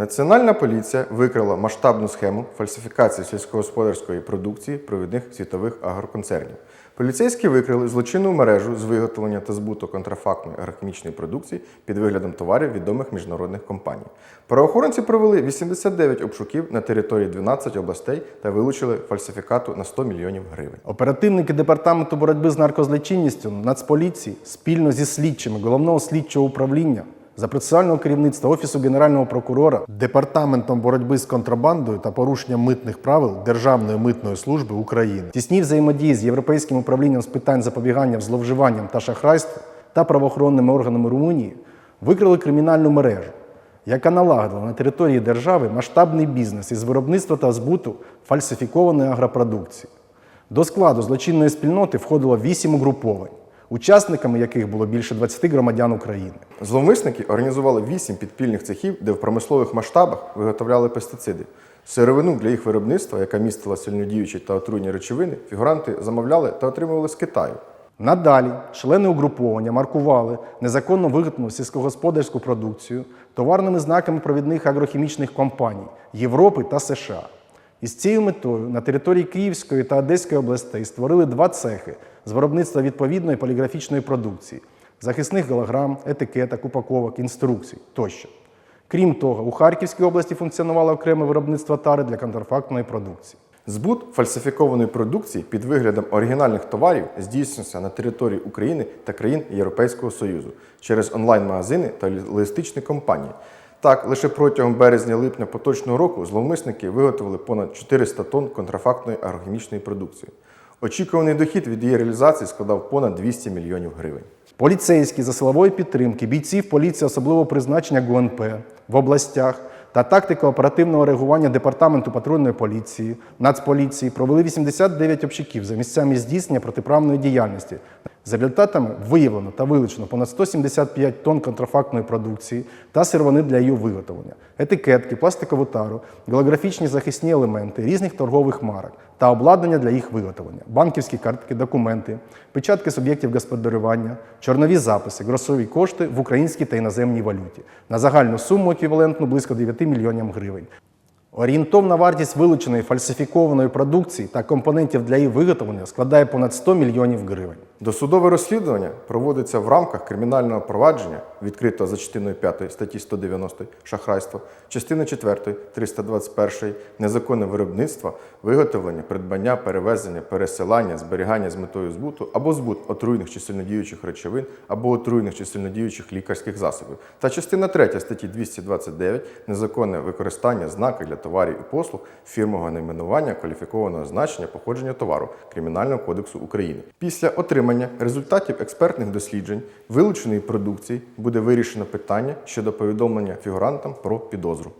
Національна поліція викрила масштабну схему фальсифікації сільськогосподарської продукції провідних світових агроконцернів. Поліцейські викрили злочинну мережу з виготовлення та збуту контрафактної агрохімічної продукції під виглядом товарів відомих міжнародних компаній. Правоохоронці провели 89 обшуків на території 12 областей та вилучили фальсифікату на 100 мільйонів гривень. Оперативники департаменту боротьби з наркозлочинністю Нацполіції спільно зі слідчими головного слідчого управління за процесуального керівництва Офісу Генерального прокурора, департаментом боротьби з контрабандою та порушенням митних правил Державної митної служби України, тісні взаємодії з Європейським управлінням з питань запобігання зловживанням та шахрайству та правоохоронними органами Румунії викрили кримінальну мережу, яка налагодила на території держави масштабний бізнес із виробництва та збуту фальсифікованої агропродукції. До складу злочинної спільноти входило вісім угруповань, учасниками яких було більше 20 громадян України. Зловмисники організували вісім підпільних цехів, де в промислових масштабах виготовляли пестициди. Сировину для їх виробництва, яка містила сильнодіючі та отруйні речовини, фігуранти замовляли та отримували з Китаю. Надалі члени угруповання маркували незаконно виготовлену сільськогосподарську продукцію товарними знаками провідних агрохімічних компаній Європи та США. Із цією метою на території Київської та Одеської областей створили два цехи з виробництва відповідної поліграфічної продукції, захисних голограм, етикеток, упаковок, інструкцій тощо. Крім того, у Харківській області функціонувало окреме виробництво тари для контрафактної продукції. Збут фальсифікованої продукції під виглядом оригінальних товарів здійснюється на території України та країн Європейського Союзу через онлайн-магазини та логістичні компанії. Так, лише протягом березня-липня поточного року зловмисники виготовили понад 400 тонн контрафактної агрохімічної продукції. Очікуваний дохід від її реалізації складав понад 200 мільйонів гривень. Поліцейські за силової підтримки бійців поліції особливого призначення ГУНП в областях та тактика оперативного реагування Департаменту патрульної поліції, Нацполіції провели 89 обшуків за місцями здійснення протиправної діяльності. За результатами виявлено та вилучено понад 175 тонн контрафактної продукції та сировини для її виготовлення, етикетки, пластикову тару, голографічні захисні елементи різних торгових марок та обладнання для їх виготовлення, банківські картки, документи, печатки суб'єктів господарювання, чорнові записи, грошові кошти в українській та іноземній валюті на загальну суму еквівалентну близько 9 мільйонів гривень. Орієнтовна вартість вилученої фальсифікованої продукції та компонентів для її виготовлення складає понад 100 мільйонів гривень. Досудове розслідування проводиться в рамках кримінального провадження, відкритого за частиною 5 статті 190 шахрайство, частини 4 321 незаконне виробництво, виготовлення, придбання, перевезення, пересилання, зберігання з метою збуту або збут отруйних чи сильнодіючих речовин або отруйних чи сильнодіючих лікарських засобів, та частина 3 статті 229 незаконне використання знака для товарів і послуг фірмового найменування кваліфікованого значення походження товару Кримінального кодексу України. Після отримання результатів експертних досліджень вилученої продукції буде вирішено питання щодо повідомлення фігурантам про підозру.